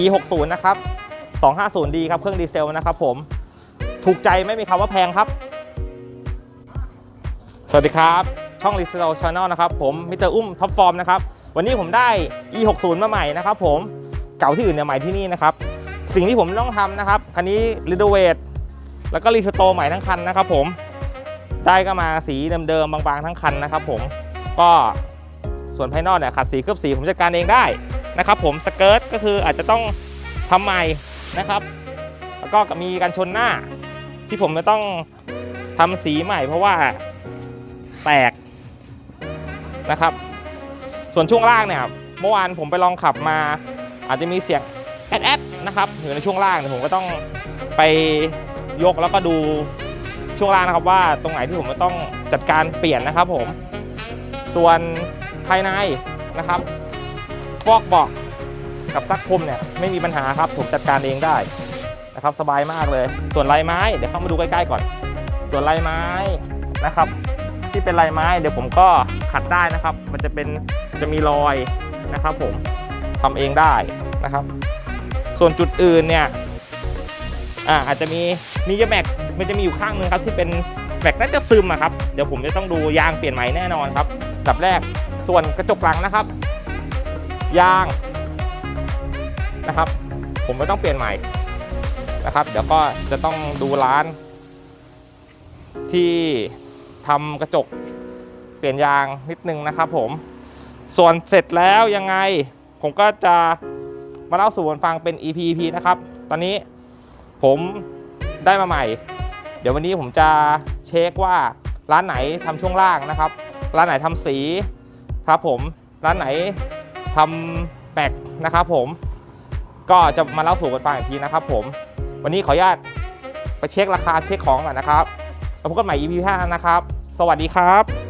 e 6 0นะครับ 250D ครับ เครื่องดีเซลนะครับผม ถูกใจไม่มีคำว่าแพงครับ สวัสดีครับ ช่อง r e s e l Channel นะครับ ผมมิสเตอร์อุ้มท็อปฟอร์มนะครับ วันนี้ผมได้ e 6 0มาใหม่นะครับผม เก่าที่อื่นเนี่ยใหม่ที่นี่นะครับ สิ่งที่ผมต้องทำนะครับ คันนี้รีโนเวทแล้วก็รีสโตร์ใหม่ทั้งคันนะครับผม ได้ก็มาสีเดิมๆบางๆทั้งคันนะครับผม ก็ส่วนภายนอกเนี่ยขัดสีเคลือบสีผมจัดการเองได้ นะครับผมสเกิร์ตก็คืออาจจะต้องทำใหม่นะครับ แล้วก็มีการชนหน้าที่ผมจะต้องทำสีใหม่ เพราะว่าแตกนะครับ ส่วนช่วงล่างเนี่ยเมื่อวานผมไปลองขับมา อาจจะมีเสียงแอดแอดนะครับอยู่ในช่วงล่างเดี๋ยผมก็ต้องไปยกแล้วก็ดูช่วงล่างนะครับว่าตรงไหนที่ผมจะต้องจัดการเปลี่ยนนะครับผมส่วนภายในนะครับ ฟอกเบอกกับซักคมเนี่ยไม่มีปัญหาครับผมจัดการเองได้นะครับสบายมากเลย ส่วนลายไม้เดี๋ยวเข้ามาดูใกล้ๆก่อน ส่วนลายไม้นะครับ ที่เป็นลายไม้เดี๋ยวผมก็ขัดได้นะครับ มันจะเป็นจะมีรอยนะครับผมทำเองได้นะครับ ส่วนจุดอื่นเนี่ยอ่าอาจจะมีมีแม็กมันจะมีอยู่ข้างนึงครับที่เป็นแม็กน่าจะซึมอะครับเดี๋ยวผมจะต้องดูยางเปลี่ยนใหม่แน่นอนครับดับแรกส่วนกระจกหลังนะครับ ยางนะครับ ผมไม่ต้องเปลี่ยนใหม่นะครับ เดี๋ยวก็จะต้องดูร้าน ที่ทำกระจกเปลี่ยนยางนิดนึงนะครับ ผม ส่วนเสร็จแล้วยังไง ผมก็จะมาเล่าสู่กันฟังเป็น EP EP นะครับ ตอนนี้ผมได้มาใหม่ เดี๋ยววันนี้ผมจะเช็คว่าร้านไหนทำช่วงล่างนะครับ ร้านไหนทำสีครับผมร้านไหน ทำแปกนะครับผม ก็จะมาเล่าสู่กันฟังอีกทีนะครับผม วันนี้ขออนุญาตไปเช็คราคาเช็คของก่อนนะครับ แล้วพบกันใหม่ EP 5นะครับ สวัสดีครับ